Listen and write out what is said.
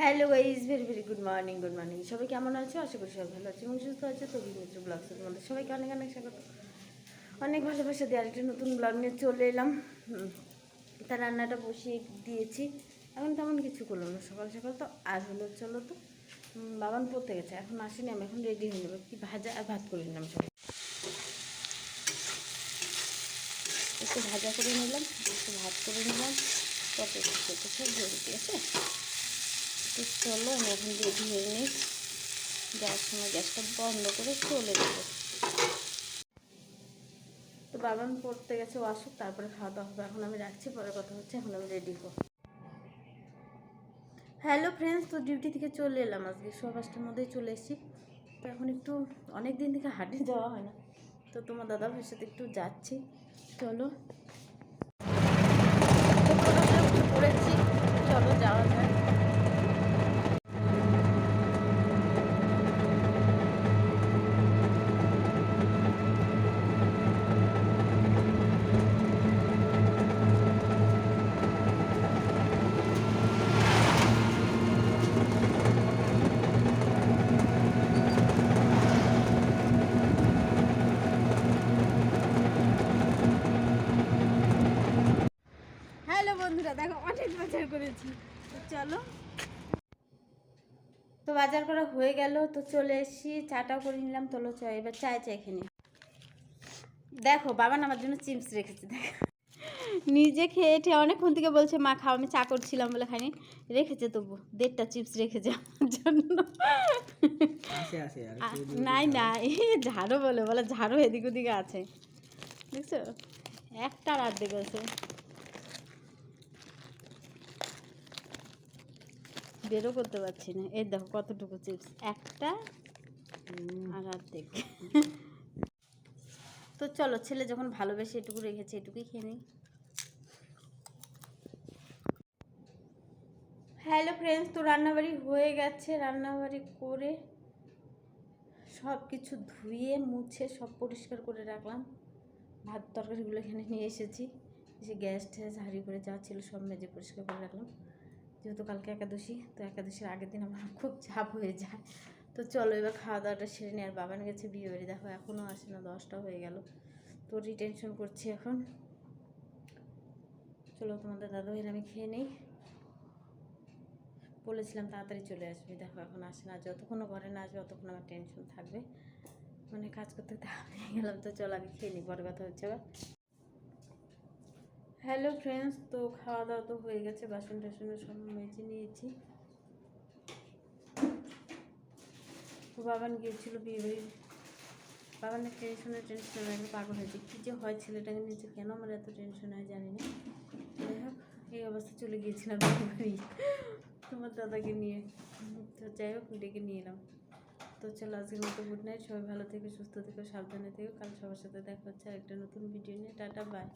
Hello guys very very good morning good morning সবাই কেমন আছো? আশা করি সবাই ভালো আছে এবং সুস্থ আছে। তো মিত্র ব্লগ তোমাদের সবাইকে অনেক অনেক স্বাগত। অনেক ভালোবাসা দিয়ে আরেকটা নতুন ব্লগ নিয়ে চলে এলাম। হুম, তা রান্নাটা বসিয়ে দিয়েছি। এখন তেমন কিছু করলাম না সকাল সকাল। তো আর হলো চলো তো। বাবান পড়তে গেছে। এখন আসেনি আমি এখন রেডি হয়ে নেব। কি ভাজা আর ভাত করে নিলাম সবাই। একটু ভাজা করে নিলাম একটু ভাত করে নিলাম। কত তো আছে? তো চলো আমি এখন রেডি হয়ে নিই। যাওয়ার সময় গ্যাসটা বন্ধ করে চলে যাব। তো বাবান পড়তে গেছে ও তারপরে খাওয়া দাওয়া হবে। এখন আমি রাখছি পরে কথা হচ্ছে এখন আমি রেডি হব। হ্যালো ফ্রেন্ডস তো ডিউটি থেকে চলে এলাম আজকে। সোয়া পাঁচটার মধ্যেই চলে এসেছি। তো এখন একটু অনেক দিন থেকে হাঁটে যাওয়া হয় না। তো তোমার দাদা সাথে একটু যাচ্ছি। চলো। দেখো অনেক বাজার করেছি। তো চলো। তো বাজার করা হয়ে গেল তো চলে এসেছি চাটাও করে নিলাম তোলো চা এবার চায় চাই খেয়ে দেখো বাবা আমার জন্য চিপস রেখেছে দেখো। নিজে খেয়ে ঠে অনেকক্ষণ থেকে বলছে মা খাও আমি চা করছিলাম বলে খাইনি। রেখেছে তবু দেড়টা চিপস রেখেছে আমার জন্য। আসে আসে আর নাই নাই ঝাড়ো বলে বলে ঝাড়ো এদিক ওদিকে আছে। দেখছ? একটা রাত দেখেছে বেরো করতে পারছি না। এই দেখো কতটুকু চিপস একটা আর অর্ধেক। তো চলো ছেলে যখন ভালোবেসে এটুকু রেখেছে এটুকুই খেয়ে নিই। হ্যালো ফ্রেন্ডস তো রান্নাবাড়ি হয়ে গেছে। রান্নাবাড়ি করে সব কিছু ধুয়ে মুছে সব পরিষ্কার করে রাখলাম। ভাত তরকারিগুলো এখানে নিয়ে এসেছি। এসে গ্যাস ট্যাস হাঁড়ি করে যা ছিল সব মেজে পরিষ্কার করে রাখলাম। যেহেতু কালকে একাদশী, তো একাদশীর আগের দিন আমার খুব চাপ হয়ে যায়। তো চলো এবার খাওয়া দাওয়াটা সেরে নিয়ে আর বাবান গেছে বিয়ে বাড়ি দেখো এখনও আসে না, দশটা হয়ে গেল। তো রিটেনশন করছি এখন। চলো তোমাদের দাদা ভাইয়ের আমি খেয়ে নেই। বলেছিলাম তাড়াতাড়ি চলে আসবে। দেখো এখন আসে না, যতক্ষণ ঘরে না আসবে ততক্ষণ আমার টেনশন থাকবে। মানে কাজ করতে করতে হাঁপিয়ে গেলাম। তো চলো আমি খেয়ে নিই বড় কথা হচ্ছে আবার। হ্যালো ফ্রেন্ডস তো খাওয়া দাওয়া তো হয়ে গেছে। বাসন টাসন সব মেজে নিয়েছি। তো বাবান গিয়েছিল বিয়ে বাড়ি বাবানের টেনশনে টেনশনে লাগে পাগল হয়েছে। কী যে হয় ছেলেটাকে নিয়েছে কেন আমার এত টেনশন হয় জানি না যাই হোক, এই অবস্থা চলে গিয়েছিলাম তোমার দাদাকে নিয়ে। তো যাই হোক, ডেকে নিয়ে এলাম। তো চলো, আজকের মতো গুড নাইট সবাই ভালো থেকো, সুস্থ থেকো, সাবধানে থেকো। কাল সবার সাথে দেখা হচ্ছে আরেকটা নতুন ভিডিও নিয়ে। Tata bye